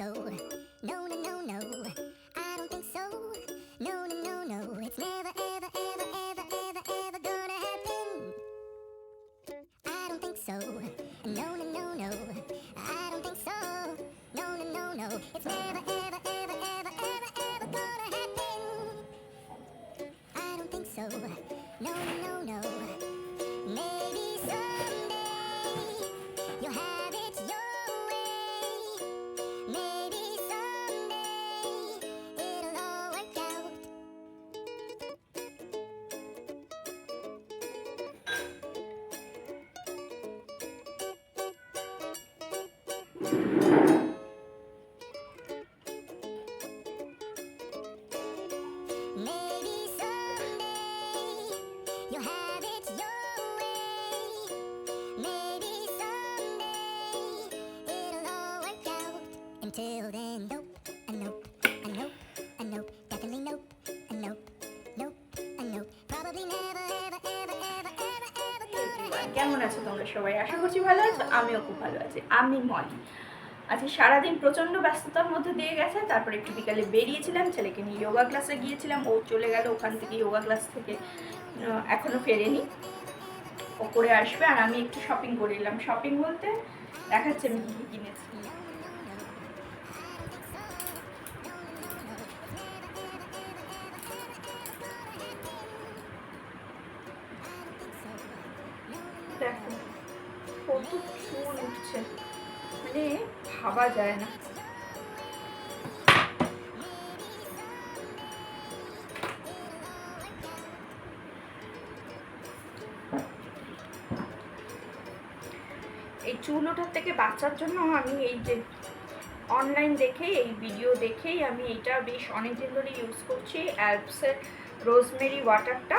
episode. কেমন আছো তোমরা সবাই? আশা করছি ভালো আছো, আমিও খুব ভালো আছি। আমি মলি আজকে সারাদিন প্রচণ্ড ব্যস্ততার মধ্যে দিয়ে গেছে, তারপরে একটু বিকালে বেরিয়েছিলাম, ছেলেকে নিয়ে যোগা ক্লাসে গিয়েছিলাম, ও চলে গেল ওখান থেকে যোগা ক্লাস থেকে এখনও এখনও ফেরেনি। ও করে আসবে, আর আমি একটু শপিং করে এলাম। শপিং বলতে দেখাচ্ছে আমি কী কী কিনেছি। দেখো, কত চুল উঠছে। মানে ভাবা যায় না। এই চুল ওঠার থেকে বাঁচার জন্য আমি এই যে অনলাইন দেখেই, এই ভিডিও দেখেই আমি এটা বেশ অনেক দিন ধরে ইউজ করছি অ্যালপসের রোজমেরি ওয়াটারটা।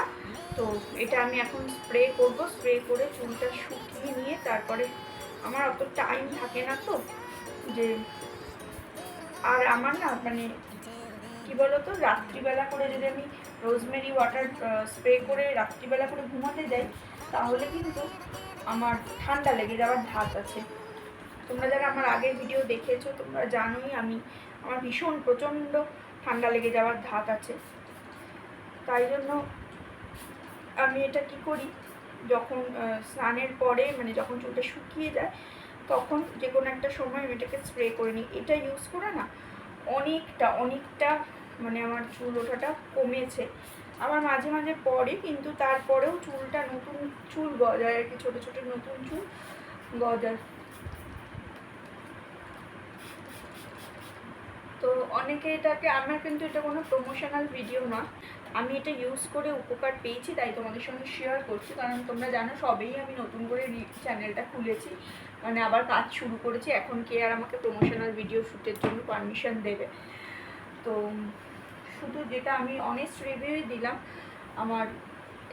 তো এটা আমি এখন স্প্রে করব, স্প্রে করে চুলটা শুকিয়ে নিয়ে তারপরে আমার অত টাইম থাকে না তো, যে আর আমার না মানে কি বলতো, রাত্রিবেলা করে যদি আমি রোজমেরি ওয়াটার স্প্রে করে রাত্রিবেলা করে ঘুমাতে যাই, তাহলে কিন্তু আমার ঠান্ডা লেগে যাওয়ার ধাত আছে। তোমরা যারা আমার আগের ভিডিও দেখেছ, তোমরা জানোই আমি, আমার ভীষণ প্রচণ্ড ঠান্ডা লেগে যাওয়ার ধাত আছে। তাই জন্য আমি এটা কি করি? যখন স্নানের পরে মানে যখন চুলটা শুকিয়ে যায়, তখন যে কোনো একটা সময় আমি এটাকে স্প্রে করে নিই। এটা ইউজ করে না, অনেকটা অনেকটা মানে আমার চুল ওঠাটা কমেছে। আমার মাঝে মাঝে পরে, কিন্তু তারপরেও চুলটা নতুন চুল গজায় আর কি, ছোটো ছোটো নতুন চুল গজায়। তো অনেকে এটাকে, আমার কিন্তু এটা কোনো প্রমোশনাল ভিডিও না। আমি এটা ইউজ করে উপকার পেয়েছি, তাই তোমাদের সঙ্গে শেয়ার করছি। কারণ তোমরা জানো, সবেই আমি নতুন করে চ্যানেলটা খুলেছি। মানে আবার কাজ শুরু করেছি। এখন কে আর আমাকে প্রমোশনাল ভিডিও শ্যুটের জন্য পারমিশন দেবে? তো শুধু যেটা আমি অনেস্ট রিভিউই দিলাম, আমার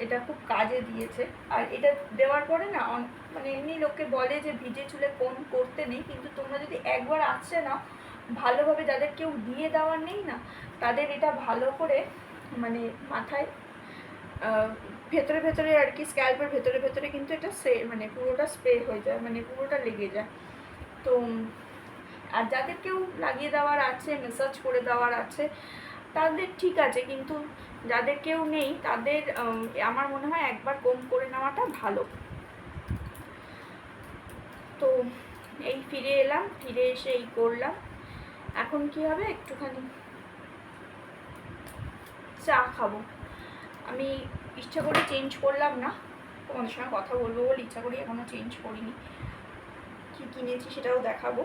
এটা খুব কাজে দিয়েছে। আর এটা দেওয়ার পরে না মানে এমনি লোকে বলে যে ভিজে চুলে কোন করতে নেই, কিন্তু তোমরা যদি একবার আসছে না, ভালোভাবে যাদের কেউ দিয়ে দেওয়ার নেই না, তাদের এটা ভালো করে মানে মাথায় ভেতরে ভেতরে আর কি স্ক্যাল্পের ভেতরে ভেতরে কিন্তু এটা সে মানে পুরোটা স্প্রে হয়ে যায় মানে পুরোটা লেগে যায়। তো, আর যাদের কেউ লাগিয়ে দেওয়ার আছে মেসাজ করে দেওয়ার আছে, তাদের ঠিক আছে, কিন্তু যাদের কেউ নেই, তাদের আমার মনে হয় একবার কম করে নেওয়াটা ভালো। তো, এই ফিরে এলাম, ফিরে এসে এই করলাম। এখন কি হবে? একটুখানি চা খাব। আমি ইচ্ছা করে চেঞ্জ করলাম না। তোমাদের সঙ্গে কথা বলব বলে ইচ্ছা করি এখনও চেঞ্জ করিনি। কি কিনেছি সেটাও দেখাবো।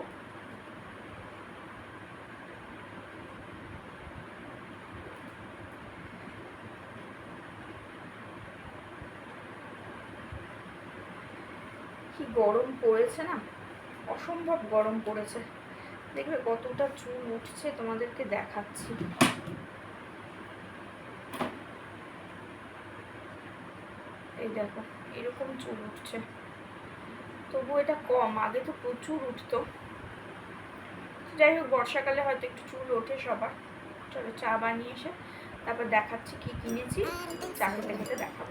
কি গরম পড়েছে না? অসম্ভব গরম পড়েছে। দেখবে কতটা চুল উঠছে তোমাদেরকে দেখাচ্ছি। দেখো এরকম চুল উঠছে তবু এটা কম আগে তো প্রচুর উঠতো যাই হোক বর্ষাকালে হয়তো একটু চুল ওঠে সবার চলো চা বানিয়ে এসে তারপর দেখাচ্ছি কি কিনেছি চা খেতে দেখাবো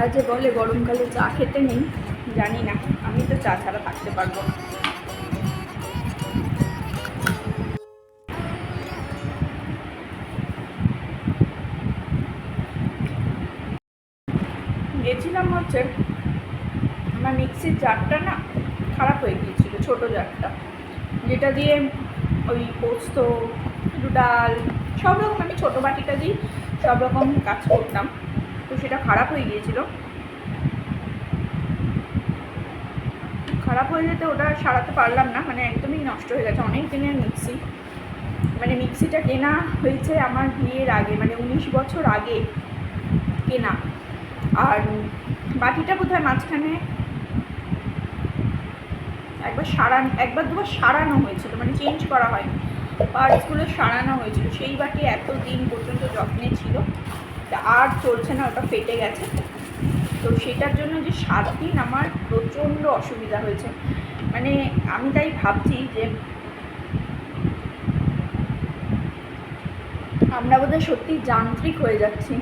তারা যে বলে গরমকালে চা খেতে নেই, জানি না। আমি তো চা ছাড়া থাকতে পারব না। গেছিলাম হচ্ছে, আমার মিক্সির জারটা না খারাপ হয়ে গিয়েছিল, ছোট জারটা। যেটা দিয়ে ওই পোস্ত ডাল, সব রকম আমি ছোটো বাটিটা দিই, সব রকম কাজ করতাম। সেটা খারাপ হয়ে গিয়েছিল। খারাপ হয়ে যেতে ওটা সারাতে পারলাম না মানে একদমই নষ্ট হয়ে গেছে। অনেক দিনের মিক্সি। মানে মিক্সিটা কেনা হয়েছে আমার বিয়ের আগে মানে উনিশ বছর আগে কেনা। আর বাটিটা বোধহয় মাঝখানে একবার সারান, একবার দুবার সারানো হয়েছিল মানে চেঞ্জ করা হয়নি। পার্টসগুলো সারানো হয়েছিল। সেই বাটি এত দিন পর্যন্ত যত্নে ছিল। আর চলছে না, ওটা ফেটে গেছে। তো সেটার জন্য যে সাত দিন আমার প্রচণ্ড অসুবিধা হয়েছে। মানে আমি তাই ভাবছি যে আমরা বোধহয় সত্যি যান্ত্রিক হয়ে যাচ্ছি।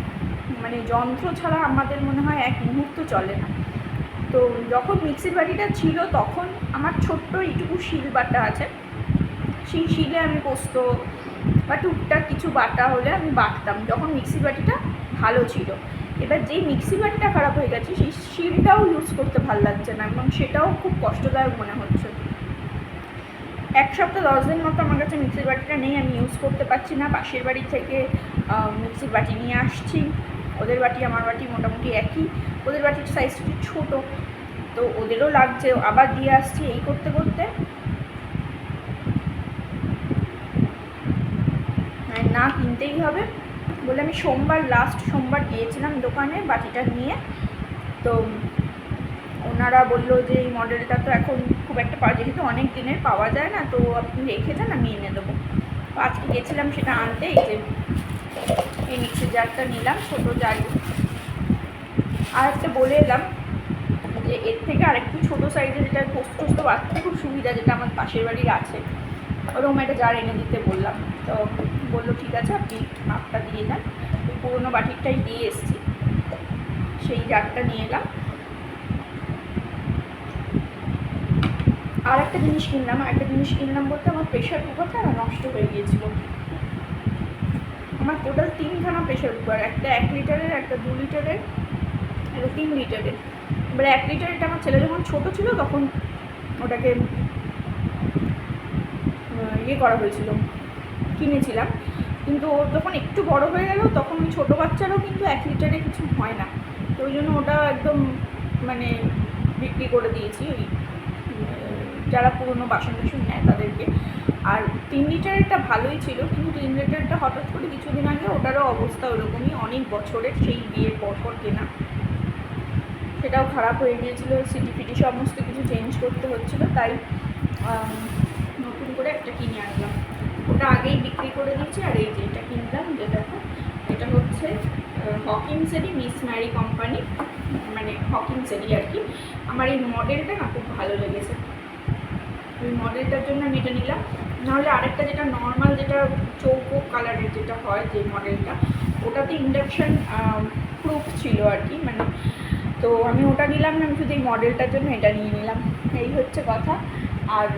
মানে যন্ত্র ছাড়া আমাদের মনে হয় এক মুহূর্ত চলে না। তো যখন মিক্সির বাটিটা ছিল, তখন আমার ছোট্ট এইটুকু শিল বাটা আছে। সেই শিলে আমি পোস্ত বা টুকটাক কিছু বাটা হলে আমি বাটতাম। যখন মিক্সি বাটিটা ভালো ছিল। এবার যেই মিক্সি বাটিটা খারাপ হয়ে গেছে, সেই শিলটাও ইউজ করতে ভালো লাগছে না এবং সেটাও খুব কষ্টদায়ক মনে হচ্ছে। এক সপ্তাহ দশ দিন মতো আমার কাছে মিক্সির বাটিটা নেই, আমি ইউজ করতে পারছি না। পাশের বাড়ি থেকে মিক্সির বাটি নিয়ে আসছি। ওদের বাটি, আমার বাটি মোটামুটি একই। ওদের বাটির সাইজ একটু ছোটো। তো ওদেরও লাগছে। আবার দিয়ে আসছি এই করতে করতে। মানে না কিনতেই হবে। বলে আমি সোমবার লাস্ট সোমবার গিয়েছিলাম দোকানে বাটিটা নিয়ে। তো ওনারা বলল যে এই মডেলটা তো এখন খুব একটা পাওয়া যায় কিন্তু অনেক দিনের পাওয়া যায় না, তো আপনি রেখে যান, আমি এনে দেবো। তো আজকে গেছিলাম সেটা আনতে, এই যে এই মিক্সির জারটা নিলাম, ছোটো জারি। আর একটা বলে এলাম যে এর থেকে আরেকটু ছোটো সাইজের যেটা পোস্ত টোস্ত বাড়তে খুব সুবিধা, যেটা আমার পাশের বাড়ির আছে। ওরকম একটা জার এনে দিতে বললাম। তো বলল, ঠিক আছে, আপনি মাপটা দিয়ে ওই পুরোনো বাটিরটাই দিয়ে এসেছি। সেই জারটা নিয়ে এলাম। আর একটা জিনিস কিনলাম, আর একটা জিনিস কিনলাম বলতে আমার প্রেশার কুকারটা না নষ্ট হয়ে গিয়েছিল। আমার টোটাল তিনখানা প্রেশার কুকার একটা এক লিটারের, একটা দু লিটারের, একটা তিন লিটারের। এবার এক লিটারেরটা আমার ছেলে যখন ছোটো ছিল তখন ওটাকে ইয়ে করা হয়েছিল। কিনেছিলাম। কিন্তু ও যখন একটু বড় হয়ে গেল, তখন ওই ছোটো বাচ্চারও কিন্তু এক লিটারে কিছু হয় না। তো ওই জন্য ওটা একদম মানে বিক্রি করে দিয়েছি ওই যারা পুরনো বাসন টাসন নেয় তাদেরকে। আর তিন লিটারেরটা ভালোই ছিল, কিন্তু তিন লিটারটা হঠাৎ করে কিছুদিন আগে ওটারও অবস্থা ওরকমই। অনেক বছরের সেই বিয়ের পর পর কেনা। সেটাও খারাপ হয়ে গিয়েছিল, সিটি ফিটি সমস্ত কিছু চেঞ্জ করতে হচ্ছিল, তাই নতুন করে একটা কিনে আনলাম। ওটা আগেই বিক্রি করে দিয়েছি আর এই যে এটা কিনলাম, যে দেখো, এটা হচ্ছে হকিংসেরই মিস ম্যারি কোম্পানি মানে হকিংসেরই আর কি। আমার এই মডেলটা না খুব ভালো লেগেছে। ওই মডেলটার জন্য আমি এটা নিলাম। নাহলে আরেকটা যেটা নর্মাল যেটা চৌকো কালারের যেটা হয়, যে মডেলটা, ওটাতে ইন্ডাকশান প্রুফ ছিল আর কি মানে তো আমি ওটা নিলাম না, আমি শুধু এই মডেলটার জন্য এটা নিয়ে নিলাম। এই হচ্ছে কথা। আর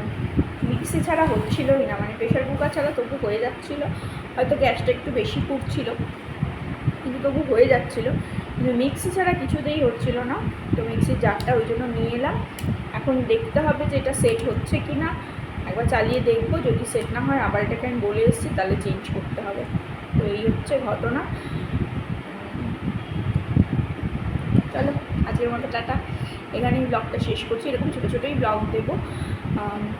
মিক্সি ছাড়া হচ্ছিলোই না মানে প্রেশার কুকার ছাড়া তবু হয়ে যাচ্ছিল। হয়তো গ্যাসটা একটু বেশি ফুটছিল কিন্তু তবু হয়ে যাচ্ছিল। কিন্তু মিক্সি ছাড়া কিছুতেই হচ্ছিল না। তো মিক্সির জারটা ওই জন্য নিয়ে এলাম। এখন দেখতে হবে যে এটা সেট হচ্ছে কি না একবার চালিয়ে দেখব, যদি সেট না হয় আবার এটাকে আমি বলে এসেছি, তাহলে চেঞ্জ করতে হবে। তো এই হচ্ছে ঘটনা। চলো, আজকের মতো টাটা। এখানেই ব্লগটা শেষ করছি। এরকম ছোটো ছোটোই ব্লগ দেবো।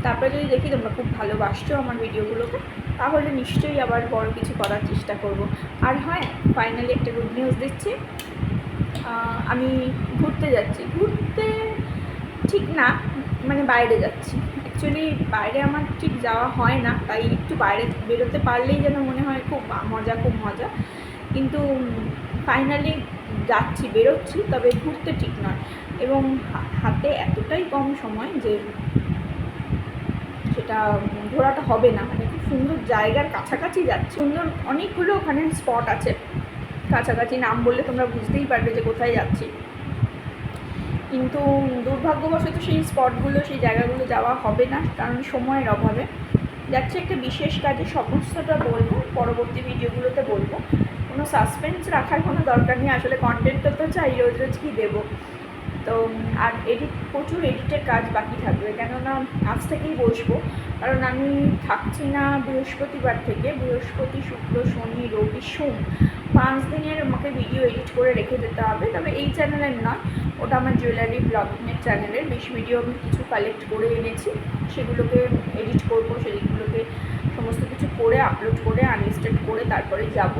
তারপরে যদি দেখি তোমরা খুব ভালোবাসছো আমার ভিডিওগুলোকে, তাহলে নিশ্চয়ই আবার বড় কিছু করার চেষ্টা করব। আর হ্যাঁ ফাইনালি একটা গুড নিউজ দিচ্ছি। আমি ঘুরতে যাচ্ছি। ঘুরতে ঠিক না মানে বাইরে যাচ্ছি। অ্যাকচুয়ালি বাইরে আমার ঠিক যাওয়া হয় না, তাই একটু বাইরে বেরোতে পারলেই যেন মনে হয় খুব মজা খুব মজা। কিন্তু ফাইনালি যাচ্ছি, বেরোচ্ছি, তবে ঘুরতে ঠিক নয়। এবং হাতে এতটাই কম সময় যে সেটা ঘোরাটা হবে না। মানে খুব সুন্দর জায়গার কাছাকাছি যাচ্ছে। সুন্দর অনেকগুলো ওখানে স্পট আছে। কাছাকাছি নাম বললে তোমরা বুঝতেই পারবে যে কোথায় যাচ্ছি। কিন্তু দুর্ভাগ্যবশত সেই স্পটগুলো, সেই জায়গাগুলো যাওয়া হবে না কারণ সময়ের অভাবে। যাচ্ছে একটা বিশেষ কাজে, সমস্তটা বলব, পরবর্তী ভিডিওগুলোতে বলব। কোনো সাসপেন্স রাখার কোনো দরকার নেই। আসলে কন্টেন্টটা তো চাই, রোজ রোজ কী দেবো? তো, আর এডিট প্রচুর এডিটের কাজ বাকি থাকবে, কেননা আজ থেকেই বসবো। কারণ আমি থাকছি না বৃহস্পতিবার থেকে, বৃহস্পতি, শুক্র, শনি, রবি, সোম। পাঁচ দিনের আমাকে ভিডিও এডিট করে রেখে যেতে হবে, তবে এই চ্যানেলের নয়, ওটা আমার জুয়েলারি ব্লগিংয়ের চ্যানেলের বেশ ভিডিও আমি কিছু কালেক্ট করে এনেছি, সেগুলোকে এডিট করব, সেগুলোকে সমস্ত কিছু করে আপলোড করে আনলিস্টেড করে তারপরে যাব।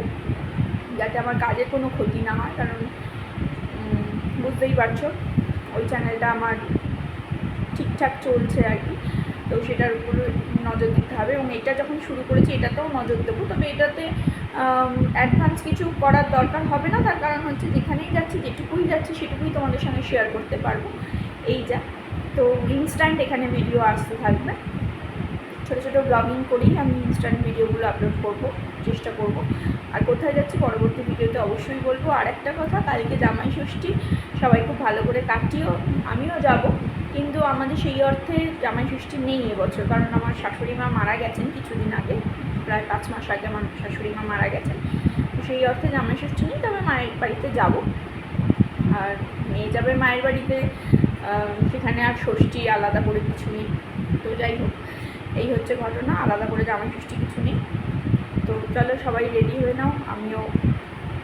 যাতে আমার কাজের কোনো ক্ষতি না হয়, কারণ বুঝতেই পারছ? ওই চ্যানেলটা আমার ঠিকঠাক চলছে আর কি। তো সেটার উপরে নজর দিতে হবে এবং এটা যখন শুরু করেছি এটাতেও নজর দেবো। তবে এটাতে অ্যাডভান্স কিছু করার দরকার হবে না। তার কারণ হচ্ছে যেখানেই যাচ্ছি, যেটুকুই যাচ্ছি, সেটুকুই তোমাদের সঙ্গে শেয়ার করতে পারব। এই যা। তো ইনস্ট্যান্ট এখানে ভিডিও আসতে থাকবে। ছোটো ছোটো ব্লগিং করেই আমি ইনস্ট্যান্ট ভিডিওগুলো আপলোড করব, চেষ্টা করব। আর কোথায় যাচ্ছি পরবর্তী ভিডিওতে অবশ্যই বলব। আর একটা কথা, কালকে জামাই ষষ্ঠী, সবাই খুব ভালো করে কাটিও, আমিও যাব। কিন্তু আমাদের সেই অর্থে জামাই ষষ্ঠী নেই এবছর, কারণ আমার শাশুড়ি মা মারা গেছেন কিছুদিন আগে, প্রায় পাঁচ মাস আগে আমার শাশুড়ি মা মারা গেছেন। তো সেই অর্থে জামাই ষষ্ঠী নেই, তবে মায়ের বাড়িতে যাব। আর মেয়ে যাবে মায়ের বাড়িতে সেখানে আর ষষ্ঠী আলাদা করে কিছু নেই। তো যাই হোক। এই হচ্ছে ঘটনা, আলাদা করে জামাই ষষ্ঠী কিছু নেই। তো চলো সবাই রেডি হয়ে নাও, আমিও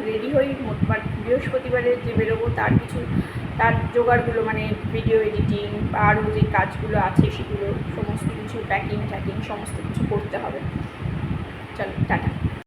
রেডি হই। মোটমাট বৃহস্পতিবারে যে বেরোবো তার কিছু, তার জোগাড়গুলো মানে ভিডিও এডিটিং বা আরও যে কাজগুলো আছে সেগুলো, সমস্ত কিছু প্যাকিং ট্যাকিং সমস্ত কিছু করতে হবে। চলো, টাটা।